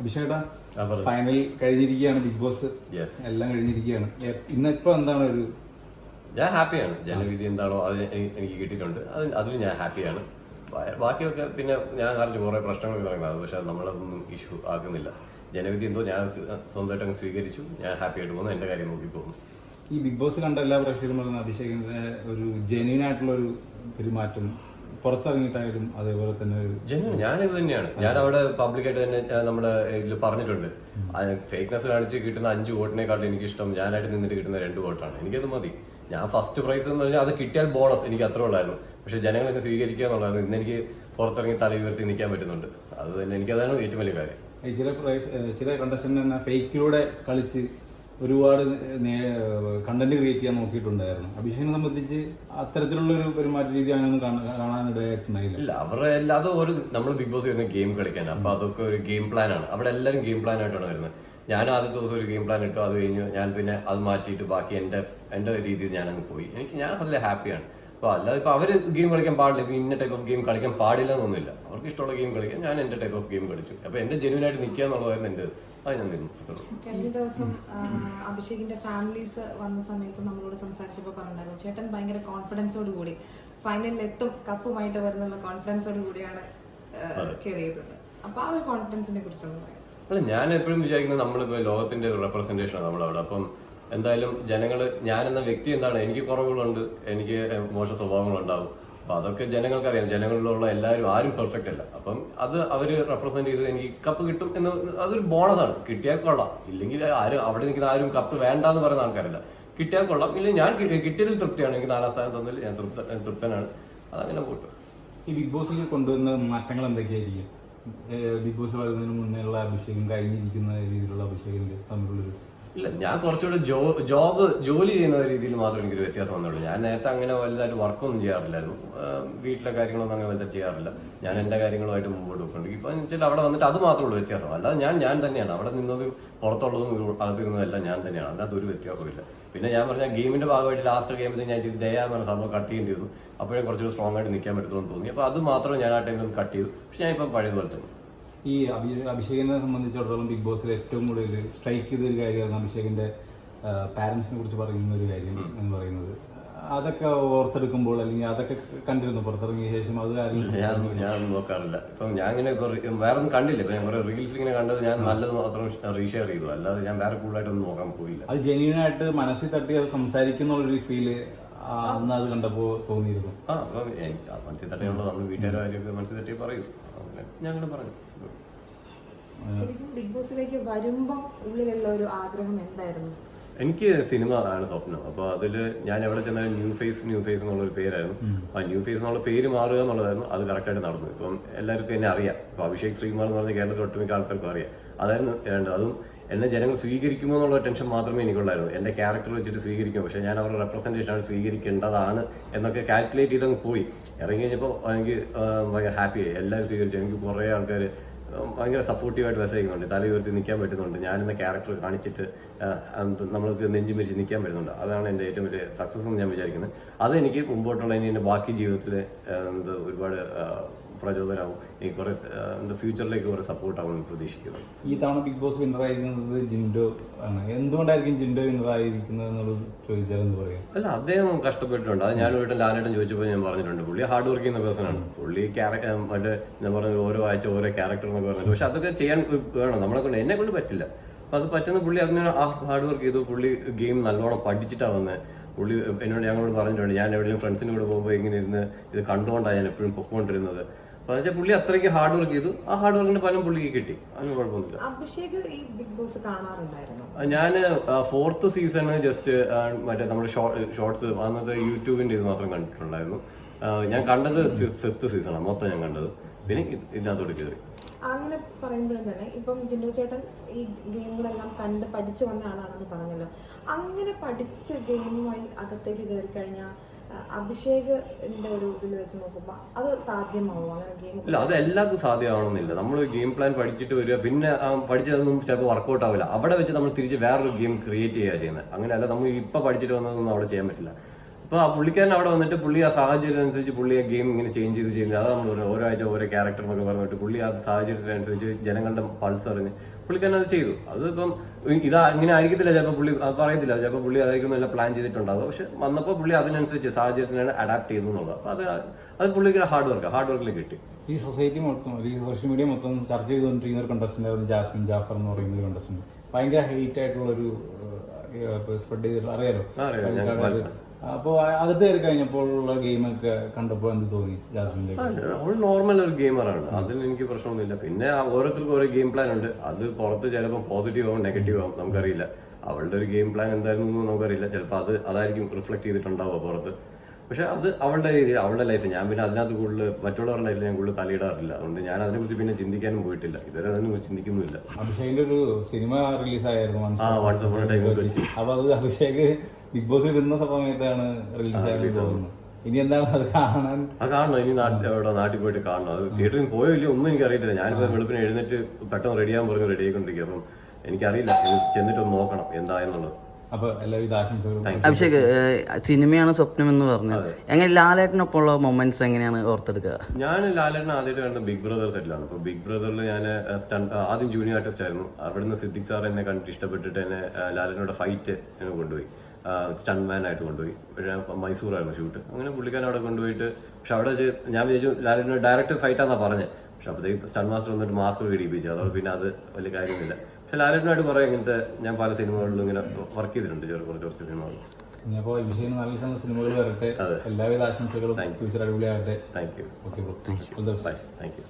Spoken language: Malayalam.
അഭിഷേകേട്ടാ ഫൈനൽ കഴിഞ്ഞിരിക്കുകയാണ് ബിഗ് ബോസ്. എല്ലാം കഴിഞ്ഞിരിക്കുകയാണ്. ഇന്നിപ്പോ എന്താണ് ഒരു ഞാൻ ഹാപ്പിയാണ്. ജനവിധി എന്താണോ അത് എനിക്ക് കിട്ടിയിട്ടുണ്ട്. അത് അതിൽ ഞാൻ ഹാപ്പിയാണ്. ബാക്കിയൊക്കെ പിന്നെ ഞാൻ അറിഞ്ഞു കുറെ പ്രശ്നങ്ങൾ നടക്കുന്നത് പക്ഷെ നമ്മളതൊന്നും ഇഷ്യൂ ആക്കുന്നില്ല. ജനവിധി എന്തോ ഞാൻ സ്വന്തമായിട്ട് അങ്ങ് സ്വീകരിച്ചു. ഞാൻ ഹാപ്പി ആയിട്ട് പോകുന്നു. എന്റെ കാര്യം നോക്കി പോകുന്നു. ഈ ബിഗ് ബോസ് കണ്ട എല്ലാ പ്രേക്ഷകരും പറയുന്ന അഭിഷേകിന്റെ ഒരു ജെന്യൂൻ ആയിട്ടുള്ള ഒരു പെരുമാറ്റം പുറത്തിറങ്ങിയിട്ടായാലും അതേപോലെ തന്നെ ഒരു ജനു ഞാനിത് തന്നെയാണ്. ഞാൻ അവിടെ പബ്ലിക്കായിട്ട് തന്നെ നമ്മുടെ ഇതിൽ പറഞ്ഞിട്ടുണ്ട്. ഫേക്ക്നെസ് കാണിച്ച് കിട്ടുന്ന അഞ്ച് വോട്ടിനെക്കാളും എനിക്ക് ഇഷ്ടം ഞാനായിട്ട് നിന്നിട്ട് കിട്ടുന്ന രണ്ട് വോട്ടാണ്. എനിക്കത് മതി. ഞാൻ ഫസ്റ്റ് പ്രൈസ് എന്ന് പറഞ്ഞാൽ അത് കിട്ടിയാൽ ബോണസ് എനിക്ക് അത്ര ഉള്ളായിരുന്നു. പക്ഷെ ജനങ്ങളൊക്കെ സ്വീകരിക്കുക എന്നുള്ളതാണ് ഇന്ന് എനിക്ക് പുറത്തിറങ്ങി തല ഉയർത്തി നിൽക്കാൻ പറ്റുന്നുണ്ട്. അത് തന്നെ എനിക്കതാണ് ഏറ്റവും വലിയ കാര്യം. ചില ചില കണ്ടസ്റ്റന്റ് ഫേക്കിലൂടെ കളിച്ച് ഒരുപാട് കണ്ടന്റ് ക്രിയേറ്റ് ചെയ്യാൻ നോക്കിയിട്ടുണ്ടായിരുന്നു. അഭിഷേകിനെ സംബന്ധിച്ച് അത്തരത്തിലുള്ള ഒരു പെരുമാറ്റ രീതി അങ്ങനെയൊന്നും കാണാ- കാണാനിടയായിട്ടുണ്ടായില്ല. ഇല്ല അവരുടെ എല്ലാ ഒരു നമ്മൾ ബിഗ് ബോസ് വരുന്ന ഗെയിം കളിക്കാൻ അപ്പൊ അതൊക്കെ ഒരു ഗെയിം പ്ലാൻ ആണ്. അവിടെ എല്ലാവരും ഗെയിം പ്ലാൻ ആയിട്ടാണ് വരുന്നത്. ഞാൻ ആദ്യത്തെ ദിവസം ഒരു ഗെയിം പ്ലാൻ ഇട്ടു അത് കഴിഞ്ഞു. ഞാൻ പിന്നെ അത് മാറ്റിയിട്ട് ബാക്കി എന്റെ എന്റെ രീതിയിൽ ഞാൻ അങ്ങ് പോയി. എനിക്ക് ഞാൻ നല്ല ഹാപ്പിയാണ് അപ്പൊ അല്ലാതെ ഇപ്പൊ അവർ ഗെയിം കളിക്കാൻ പാടില്ല. ഇപ്പൊ ഇന്ന ടൈപ്പ് ഓഫ് ഗെയിം കളിക്കാൻ പാടില്ല എന്നൊന്നുമില്ല. അവർക്ക് ഇഷ്ടമുള്ള ഗെയിം കളിക്കാൻ ഞാൻ എന്റെ ടൈപ്പ് ഓഫ് ഗെയിം കളിച്ചു. അപ്പൊ എന്റെ ജെനുവിനായിട്ട് നിൽക്കുക എന്നുള്ളതായിരുന്നു എന്റെ അത് ഞാൻ നിന്നു കഴിഞ്ഞ ദിവസം അഭിഷേകിന്റെ ഫാമിലീസ് വന്ന സമയത്ത് നമ്മളോട് സംസാരിച്ചപ്പോൾ പറഞ്ഞിട്ടുണ്ടായിരുന്നു. ചേട്ടൻ ഭയങ്കര കോൺഫിഡൻസോട് കൂടി ഫൈനലിൽ എത്തും കപ്പുമായിട്ട് വരുന്നുള്ള കോൺഫിഡൻസോട് കൂടിയാണ് കയറിയത്. അപ്പൊ ആ ഒരു കോൺഫിഡൻസിനെ കുറിച്ചൊന്ന് പറയാം. അല്ല ഞാൻ എപ്പോഴും വിചാരിക്കുന്നത് നമ്മളിപ്പോ ലോകത്തിന്റെ റെപ്രസെന്റേഷൻ ആണ് നമ്മളവിടെ. അപ്പം എന്തായാലും ജനങ്ങൾ ഞാൻ എന്ന വ്യക്തി എന്താണ്? എനിക്ക് കുറവുകളുണ്ട് എനിക്ക് മോശ സ്വഭാവങ്ങളുണ്ടാവും. അപ്പൊ അതൊക്കെ ജനങ്ങൾക്കറിയാം. ജനങ്ങളിലുള്ള എല്ലാവരും ആരും പെർഫെക്റ്റ് അല്ല. അപ്പം അത് അവർ റെപ്രസെന്റ് ചെയ്ത് എനിക്ക് കപ്പ് കിട്ടും എന്ന് അതൊരു ബോണസാണ് കിട്ടിയാൽ കൊള്ളാം. ഇല്ലെങ്കിൽ ആരും അവിടെ നിൽക്കുന്ന ആരും കപ്പ് വേണ്ട എന്ന് പറയുന്ന ആൾക്കാരല്ല. കിട്ടിയാൽ കൊള്ളാം. ഇല്ലെങ്കിൽ ഞാൻ കിട്ടിയതിൽ തൃപ്തിയാണ്. എനിക്ക് നാലാം സ്ഥാനം തന്നിൽ ഞാൻ തൃപ്ത തൃപ്തനാണ്. അതങ്ങനെ പോട്ടു. ഈ ബിഗ് ബോസിൽ കൊണ്ടുവന്ന മാറ്റങ്ങൾ എന്തൊക്കെയായിരിക്കും? ബിഗ് ബോസ് വരുന്നതിന് മുന്നേ ഉള്ള അഭിഷേകം കഴിഞ്ഞിരിക്കുന്ന രീതിയിലുള്ള അഭിഷേകം തമ്മിലുള്ളൊരു ഇല്ല ഞാൻ കുറച്ചുകൂടെ ജോബ് ജോലി ചെയ്യുന്ന രീതിയിൽ മാത്രമേ എനിക്കൊരു വ്യത്യാസം വന്നുള്ളൂ. ഞാൻ നേരത്തെ അങ്ങനെ വലുതായിട്ട് വർക്കൊന്നും ചെയ്യാറില്ലായിരുന്നു. വീട്ടിലെ കാര്യങ്ങളൊന്നും അങ്ങനെ വലുതായിട്ട് ചെയ്യാറില്ല. ഞാൻ എന്റെ കാര്യങ്ങളുമായിട്ട് മുമ്പോട്ട് പോയിട്ടുണ്ട് ഇപ്പൊ വെച്ചാൽ അവിടെ വന്നിട്ട് അത് മാത്രമേ ഉള്ളൂ വ്യത്യാസം. അല്ലാതെ ഞാൻ ഞാൻ തന്നെയാണ്. അവിടെ നിന്നത് പുറത്തുള്ളതും അകത്തിരുന്നതും എല്ലാം ഞാൻ തന്നെയാണ്. അല്ലാതെ ഒരു വ്യത്യാസമില്ല പിന്നെ ഞാൻ പറഞ്ഞ ഗെയിമിന്റെ ഭാഗമായിട്ട് ലാസ്റ്റ് ഗെയിമിൽ ഞാൻ ചെയ്ത് ദയാന്ന് പറഞ്ഞ സംഭവം കട്ട് ചെയ്യേണ്ടി വന്നു. അപ്പോഴേ കുറച്ചുകൂടി സ്ട്രോങ് ആയിട്ട് നിൽക്കാൻ പറ്റുള്ളൂ എന്ന് തോന്നി. അപ്പോൾ അത് മാത്രമേ ഞാൻ ആ ടൈമിൽ കട്ട് ചെയ്തു. പക്ഷെ ഞാൻ ഇപ്പം പഴയതുപോലെ തന്നെ. ഈ അഭി- അഭിഷേകിനെ സംബന്ധിച്ചിടത്തോളം ബിഗ് ബോസിൽ ഏറ്റവും കൂടുതൽ സ്ട്രൈക്ക് ചെയ്ത ഒരു കാര്യമാണ് അഭിഷേകിന്റെ പാരന്റ്സിനെ കുറിച്ച് പറയുന്ന ഒരു കാര്യം എന്ന് പറയുന്നത്. അതൊക്കെ ഓർത്തെടുക്കുമ്പോൾ അല്ലെങ്കിൽ അതൊക്കെ കണ്ടിരുന്നു പുറത്തിറങ്ങിയ ശേഷം അത് കാര്യം ഞാനൊന്നും നോക്കാറില്ല. ഇപ്പം ഞാൻ ഇങ്ങനെ വേറൊന്നും വേറെ ഒന്നും കണ്ടില്ല. ഇപ്പൊ ഞാൻ കുറെ റീൽസ് ഇങ്ങനെ കണ്ടത് ഞാൻ നല്ലത് മാത്രം റീഷെയർ ചെയ്തു. അല്ലാതെ ഞാൻ വേറെ കൂടുതലായിട്ടൊന്നും നോക്കാൻ പോയില്ല. അത് ജെന്യൂൻ ആയിട്ട് മനസ്സിൽ തട്ടി അത് സംസാരിക്കുന്നുള്ളൊരു ഫീൽ അന്ന് അത് കണ്ടപ്പോ തോന്നിയിരുന്നു. ആ മനസ്സിൽ തട്ടിയുള്ളത് നമ്മൾ കാര്യമൊക്കെ മനസ്സിൽ തട്ടി പറയും. അങ്ങനെ. പറഞ്ഞു. ശരിക്കും ബിഗ് ബോസിലേക്ക് വരുമ്പം ഉള്ളിലുള്ള ഒരു ആഗ്രഹം എന്തായിരുന്നു? എനിക്ക് സിനിമ ആണ് സ്വപ്നം. അപ്പൊ അതിൽ ഞാൻ എവിടെ ചെന്നാലും ന്യൂ ഫേസ് ന്യൂ ഫേസ് എന്നുള്ള ഒരു പേരായിരുന്നു ആ ന്യൂ ഫേസ് എന്നുള്ള പേര് മാറുക എന്നുള്ളതായിരുന്നു. അത് കറക്റ്റായിട്ട് നടന്നു. ഇപ്പം എല്ലാവർക്കും എന്നെ അറിയാം. ഇപ്പൊ അഭിഷേക് ശ്രീകുമാർ എന്ന് പറഞ്ഞ കേരളത്തിൽ ഒട്ടുമിക്ക ആൾക്കാർക്കും അറിയാം. അതായിരുന്നു രണ്ട് അതും എന്നെ ജനങ്ങൾ സ്വീകരിക്കുമോ എന്നുള്ള ടെൻഷൻ മാത്രമേ എനിക്കുള്ളായിരുന്നു എന്റെ ക്യാരക്ടർ വെച്ചിട്ട് സ്വീകരിക്കും. പക്ഷേ ഞാൻ അവരുടെ റെപ്രസെന്റേഷൻ ആണ് സ്വീകരിക്കേണ്ടതാണ് എന്നൊക്കെ കാൽക്കുലേറ്റ് ചെയ്തങ്ങ് പോയി. ഇറങ്ങി കഴിഞ്ഞപ്പോൾ എനിക്ക് ഭയങ്കര ഹാപ്പിയായി എല്ലാവരും സ്വീകരിച്ചു. എനിക്ക് കുറേ ആൾക്കാർ ഭയങ്കര സപ്പോർട്ടീവായിട്ട് മെസ്സേജ് തല ഉയർത്തി നിൽക്കാൻ പറ്റുന്നുണ്ട്. ഞാനെന്ന ക്യാരക്ടർ കാണിച്ചിട്ട് നമ്മൾക്ക് നെഞ്ചു മരിച്ച് നിൽക്കാൻ പറ്റുന്നുണ്ട്. അതാണ് എന്റെ ഏറ്റവും വലിയ സക്സസ് എന്ന് ഞാൻ വിചാരിക്കുന്നത് അതെനിക്ക് മുമ്പോട്ടുള്ള ഇനി എന്റെ ബാക്കി ജീവിതത്തിൽ എന്ത് ഒരുപാട് പ്രചോദനമാവും എനിക്ക് കുറെ ആ, ഫ്യൂച്ചറിലേക്ക് കുറെ സപ്പോർട്ടാവും എന്ന് പ്രതീക്ഷിക്കുന്നു. ഈ തവണ ബിഗ് ബോസ് വിന്നറായിരിക്കുന്നത് ജിൻഡോ ആണ്. എന്തുകൊണ്ടായിരിക്കും ജിൻഡോ വിന്നറായിരിക്കുന്നത് എന്നുള്ളത് ചോദിച്ചാൽ എന്ത് പറയാം? അല്ല അദ്ദേഹം കഷ്ടപ്പെട്ടിട്ടുണ്ട്. അത് ഞാൻ വീട്ടിൽ ലാലേട്ടൻ ചോദിച്ചപ്പോൾ ഞാൻ പറഞ്ഞിട്ടുണ്ട് പുള്ളി ഹാർഡ് വർക്ക് ചെയ്യുന്ന പേഴ്സൺ ആണ്. പുള്ളി ക്യാരക്ടർ മറ്റേ ഞാൻ പറഞ്ഞ ഓരോ ആഴ്ച ഓരോ ക്യാരക്ടർ എന്നൊക്കെ പറഞ്ഞിട്ട്. പക്ഷെ അതൊക്കെ ചെയ്യാൻ വേണം. നമ്മളെ കൊണ്ട് എന്നെ കൊണ്ട് പറ്റില്ല. അപ്പൊ അത് പറ്റുന്ന പുള്ളി അതിന് ഹാർഡ് വർക്ക് ചെയ്തു. പുള്ളി ഗെയിം നല്ലോണം പഠിച്ചിട്ടാണ് വന്നത് പുള്ളി എന്നോട് ഞങ്ങളോട് പറഞ്ഞിട്ടുണ്ട് ഞാൻ എവിടെയും ഫ്രണ്ട്സിന്റെ കൂടെ പോകുമ്പോൾ ഇങ്ങനെ ഇരുന്ന് ഇത് കണ്ടുകൊണ്ടാണ് ഞാൻ എപ്പോഴും പൊക്കോണ്ടിരുന്നത്. വെച്ചാൽ പുള്ളി അത്രയ്ക്ക് ഹാർഡ് വർക്ക് ചെയ്തു. ആ ഹാർഡ് വർക്കിന്റെ ഫലം പുള്ളിക്ക് കിട്ടി. അതിന് കുഴപ്പമൊന്നുമില്ല. അഭിഷേക് ഈ ബിഗ് ബോസ് കാണാറുണ്ടായിരുന്നു? ഞാൻ ഫോർത്ത് സീസണ് ജസ്റ്റ് മറ്റേ നമ്മുടെ ഷോർട്സ് അന്നത്തെ യൂട്യൂബിന്റെ ഇത് മാത്രം കണ്ടിട്ടുണ്ടായിരുന്നു. ഞാൻ കണ്ടത് ഫിഫ്ത്ത് സീസണാണ് മൊത്തം ഞാൻ കണ്ടത്. പിന്നെ ഇത് ഇതിനകത്തോട്ട് കയറി അങ്ങനെ പറയുമ്പോഴും തന്നെ ഇപ്പം ജിന്നു ചേട്ടൻ ഈ ഗെയിമുകളെല്ലാം കണ്ട് പഠിച്ചു വന്ന ആളാണെന്ന് പറഞ്ഞല്ലോ. അങ്ങനെ പഠിച്ച ഗെയിമുമായി അകത്തേക്ക് കയറി കഴിഞ്ഞാൽ ഇല്ല അത് എല്ലാവർക്കും സാധ്യമാവണമെന്നില്ല. നമ്മൾ ഗെയിം പ്ലാൻ പഠിച്ചിട്ട് വരിക പിന്നെ പഠിച്ചതൊന്നും ചിലപ്പോൾ വർക്കൗട്ട് ആവില്ല. അവിടെ വെച്ച് നമ്മൾ തിരിച്ച് വേറൊരു ഗെയിം ക്രിയേറ്റ് ചെയ്യുക ചെയ്യുന്നത്. അങ്ങനെയല്ല നമ്മൾ ഇപ്പൊ പഠിച്ചിട്ട് വന്നതൊന്നും അവിടെ ചെയ്യാൻ പറ്റില്ല. അപ്പൊ ആ പുള്ളിക്കാരൻ അവിടെ വന്നിട്ട് പുള്ളി ആ സാഹചര്യം അനുസരിച്ച് പുള്ളി ആ ഗെയിം ഇങ്ങനെ ചേഞ്ച് ചെയ്ത് ചെയ്യുന്നത് അതാണ് നമ്മൾ പറയുന്നത് ഓരോ ആഴ്ച ഓരോ ക്യാരക്ടർ എന്നൊക്കെ പറഞ്ഞിട്ട് പുള്ളി ആ സാഹചര്യത്തിനനുസരിച്ച് ജനങ്ങളുടെ പൾസ് അറിഞ്ഞ് പുള്ളിക്കാരൻ അത് ചെയ്തു. അതിപ്പം ഇതാ ഇങ്ങനെ ആയിരിക്കത്തില്ല ചിലപ്പോൾ പുള്ളി പറയത്തില്ല. ചിലപ്പോൾ പുള്ളി അതായിരിക്കും എല്ലാം പ്ലാൻ ചെയ്തിട്ടുണ്ടാകും പക്ഷെ വന്നപ്പോൾ പുള്ളി അതിനനുസരിച്ച് സാഹചര്യത്തിനാണ് അഡാപ്റ്റ് ചെയ്തു എന്നുള്ളത് അപ്പോൾ അത് അത് പുള്ളിക്ക് ഹാർഡ് വർക്ക് ഹാർഡ് വർക്കിൽ കിട്ടി. ഈ സൊസൈറ്റി മൊത്തം ഈ സോഷ്യൽ മീഡിയ മൊത്തം ചർച്ച ചെയ്തുകൊണ്ടിരിക്കുന്ന ഒരു കണ്ടസ്റ്റന്റ് ആയിരുന്നു ജാസ്മിൻ ജാഫർ എന്ന് പറയുന്ന ഒരു കണ്ടസ്റ്റന്റ് ഭയങ്കര ഹെയ്റ്റ് ആയിട്ടുള്ള ഒരു സ്പ്രെഡ് ചെയ്തിട്ടുള്ള അറിയാലോ? ആ, അറിയാം. ഞാൻ അപ്പോ അകത്ത് കയറി കഴിഞ്ഞപ്പോൾ ഉള്ള ഗെയിമൊക്കെ കണ്ടപ്പോൾ എന്ത് തോന്നി ജാസ്മിന്റെ അവൾ നോർമൽ ഒരു ഗെയിമറാണ് അതിന് എനിക്ക് പ്രശ്നമൊന്നുമില്ല. പിന്നെ ഓരോരുത്തർക്കും ഓരോ ഗെയിം പ്ലാൻ ഉണ്ട്. അത് പുറത്ത് ചിലപ്പോൾ പോസിറ്റീവ് ആവും നെഗറ്റീവ് ആവും നമുക്കറിയില്ല. അവളുടെ ഒരു ഗെയിം പ്ലാൻ എന്തായിരുന്നു എന്ന് നമുക്കറിയില്ല. ചിലപ്പോൾ അത് അതായിരിക്കും റിഫ്ലക്ട് ചെയ്തിട്ടുണ്ടാവുക പുറത്ത്. പക്ഷെ അത് അവളുടെ രീതി അവളുടെ ലൈഫ് ഞാൻ പിന്നെ അതിനകത്ത് കൂടുതൽ മറ്റുള്ളവരുടെ ലൈഫിൽ ഞാൻ കൂടുതൽ തലയിടാറില്ല. അതുകൊണ്ട് ഞാൻ അതിനെ അതിനെക്കുറിച്ച് പിന്നെ ചിന്തിക്കാനും പോയിട്ടില്ല. ഇതുവരെ അതിനെക്കുറിച്ച് ചിന്തിക്കുന്നില്ല അഭിഷേകിന്റെ ഒരു സിനിമ റിലീസായിരുന്നു ആ വൺസ് അപ്പോൺ ടൈം വെച്ച് അപ്പൊ അത് അഭിഷേക് ബിഗ് ബോസിൽ വരുന്ന സമയത്താണ് റിലീസ് ഇനി എന്താണ് അത് കാണാൻ? അത് കാണണം. ഇനി നാട്ടിൽ അവിടെ നാട്ടിൽ പോയിട്ട് കാണണം. അത് തിയേറ്ററിൽ പോയോ ഇല്ലയോ ഒന്നും എനിക്കറിയത്തില്ല. ഞാനിപ്പോൾ വെളുപ്പിന് എഴുന്നേറ്റ് പെട്ടെന്ന് റെഡിയാകാൻ പറഞ്ഞു റെഡി ആയിക്കൊണ്ടിരിക്കും അപ്പം എനിക്കറിയില്ല. ചെന്നിട്ടൊന്ന് നോക്കണം. എല്ലാവിധ ആശംസകളും അഭിഷേക് സിനിമയാണ് സ്വപ്നം എന്ന് പറഞ്ഞത് എങ്ങനെ ലാലേട്ടനൊപ്പമുള്ള മൊമെന്റ്സ് എങ്ങനെയാണ് ഓർത്തെടുക്കുക? ഞാൻ ലാലേട്ടൻ ആദ്യമായിട്ട് കണ്ടത് ബിഗ് ബ്രദർ സെറ്റിലാണ് അപ്പോൾ ബിഗ് ബ്രദറിൽ ഞാൻ സ്റ്റണ്ട് ആദ്യം ജൂനിയർ ആർട്ടിസ്റ്റ് ആയിരുന്നു. അവിടുന്ന് സിദ്ദിഖ് സാർ എന്നെ കണ്ടിട്ട് ഇഷ്ടപ്പെട്ടിട്ട് എന്നെ ലാലേട്ടനോട് ഫൈറ്റ് എന്നെ കൊണ്ടുപോയി. സ്റ്റണ്ട് മാൻ ആയിട്ട് കൊണ്ടുപോയി. മൈസൂറായിരുന്നു ഷൂട്ട്. അങ്ങനെ പുള്ളിക്കാരൻ അവിടെ കൊണ്ടുപോയിട്ട് പക്ഷെ അവിടെ വെച്ച് ഞാൻ വിചാരിച്ചു ലാലേട്ടനോട് ഡയറക്റ്റ് ഫൈറ്റാന്നാ പറഞ്ഞത് പക്ഷെ അപ്പോഴത്തേക്ക് സ്റ്റണ്ട് മാസ്റ്റർ വന്നിട്ട് മാസ്ക് ഇടിപ്പിച്ചു അതോടെ പിന്നെ അത് വലിയ കാര്യമൊന്നുമില്ല. പക്ഷെ ലാലേട്ടനായിട്ട് കുറേ ഇങ്ങനത്തെ ഞാൻ പല സിനിമകളിലും ഇങ്ങനെ വർക്ക് ചെയ്തിട്ടുണ്ട് ചെറു കുറച്ച് കുറച്ച് സിനിമകളിൽ ഇനിയപ്പോ അഭിഷേകിന് നല്ല സിനിമകൾ വരട്ടെ. എല്ലാവിധ ആശംസകളും future അടിപൊളിയാകട്ടെ. Thank you okay thank you